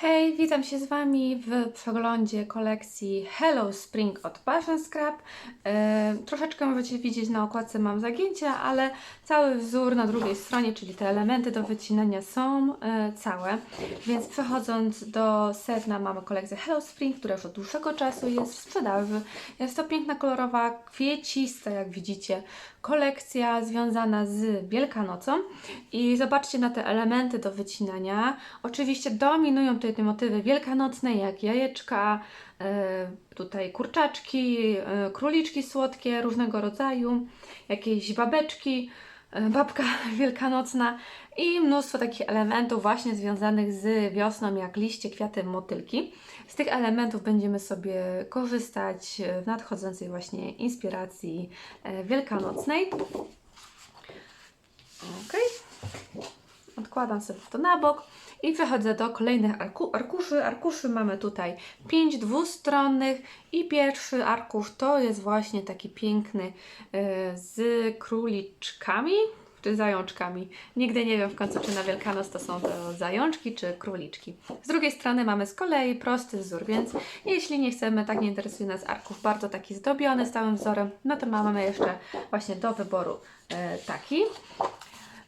Hej, witam się z Wami w przeglądzie kolekcji Hello Spring od Passion Scrap. E, troszeczkę możecie widzieć na okładce mam zagięcia, ale cały wzór na drugiej stronie, czyli te elementy do wycinania są e, całe. Więc przechodząc do sedna mamy kolekcję Hello Spring, która już od dłuższego czasu jest w sprzedaży. Jest to piękna, kolorowa, kwiecista, jak widzicie, kolekcja związana z Wielkanocą. I zobaczcie na te elementy do wycinania. Oczywiście dominują tutaj te motywy wielkanocne, jak jajeczka, e, tutaj kurczaczki, e, króliczki słodkie różnego rodzaju, jakieś babeczki, e, babka wielkanocna i mnóstwo takich elementów właśnie związanych z wiosną, jak liście, kwiaty, motylki. Z tych elementów będziemy sobie korzystać w nadchodzącej właśnie inspiracji wielkanocnej. Ok. Odkładam sobie to na bok i przechodzę do kolejnych arku arkuszy. Arkuszy mamy tutaj pięć dwustronnych i pierwszy arkusz to jest właśnie taki piękny e, z króliczkami czy zajączkami. Nigdy nie wiem w końcu, czy na Wielkanoc to są to zajączki, czy króliczki. Z drugiej strony mamy z kolei prosty wzór, więc jeśli nie chcemy, tak nie interesuje nas arkusz bardzo taki zdobiony stałym wzorem, no to mamy jeszcze właśnie do wyboru e, taki.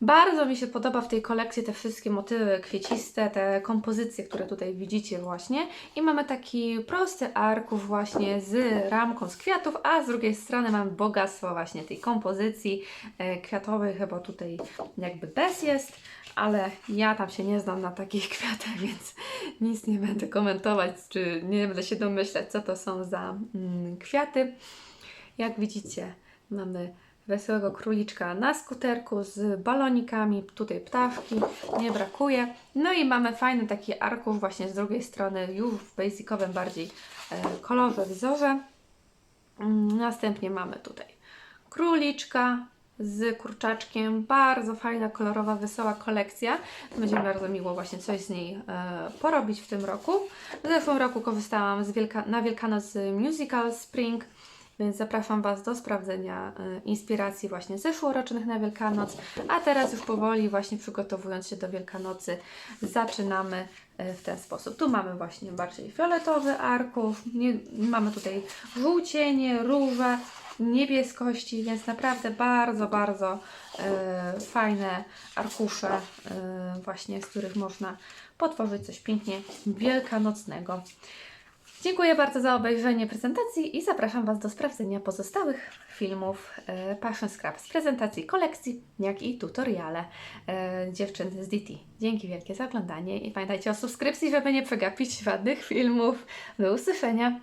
Bardzo mi się podoba w tej kolekcji te wszystkie motywy kwieciste, te kompozycje, które tutaj widzicie właśnie. I mamy taki prosty arkusz właśnie z ramką z kwiatów, a z drugiej strony mamy bogactwo właśnie tej kompozycji e, kwiatowej, chyba tutaj jakby bez jest, ale ja tam się nie znam na takich kwiatach, więc nic nie będę komentować, czy nie będę się domyślać, co to są za mm, kwiaty. Jak widzicie, mamy wesołego króliczka na skuterku z balonikami, tutaj ptaszki, nie brakuje. No i mamy fajny taki arkusz właśnie z drugiej strony, już w basicowym bardziej e, kolorze wzorze. Mm, Następnie mamy tutaj króliczka z kurczaczkiem, bardzo fajna, kolorowa, wesoła kolekcja. Będzie mi bardzo miło właśnie coś z niej e, porobić w tym roku. W zeszłym roku korzystałam Wielka na Wielkanoc z Musical Spring, więc zapraszam Was do sprawdzenia e, inspiracji właśnie zeszłorocznych na Wielkanoc, a teraz już powoli właśnie przygotowując się do Wielkanocy zaczynamy e, w ten sposób. Tu mamy właśnie bardziej fioletowy arkusz, nie, mamy tutaj żółcienie, róże, niebieskości, więc naprawdę bardzo, bardzo e, fajne arkusze właśnie, z których można potworzyć coś pięknie wielkanocnego. Dziękuję bardzo za obejrzenie prezentacji i zapraszam Was do sprawdzenia pozostałych filmów e, Passion Scrap z prezentacji kolekcji, jak i tutoriale e, dziewczyn z DT. Dzięki wielkie za oglądanie i pamiętajcie o subskrypcji, żeby nie przegapić żadnych filmów. Do usłyszenia!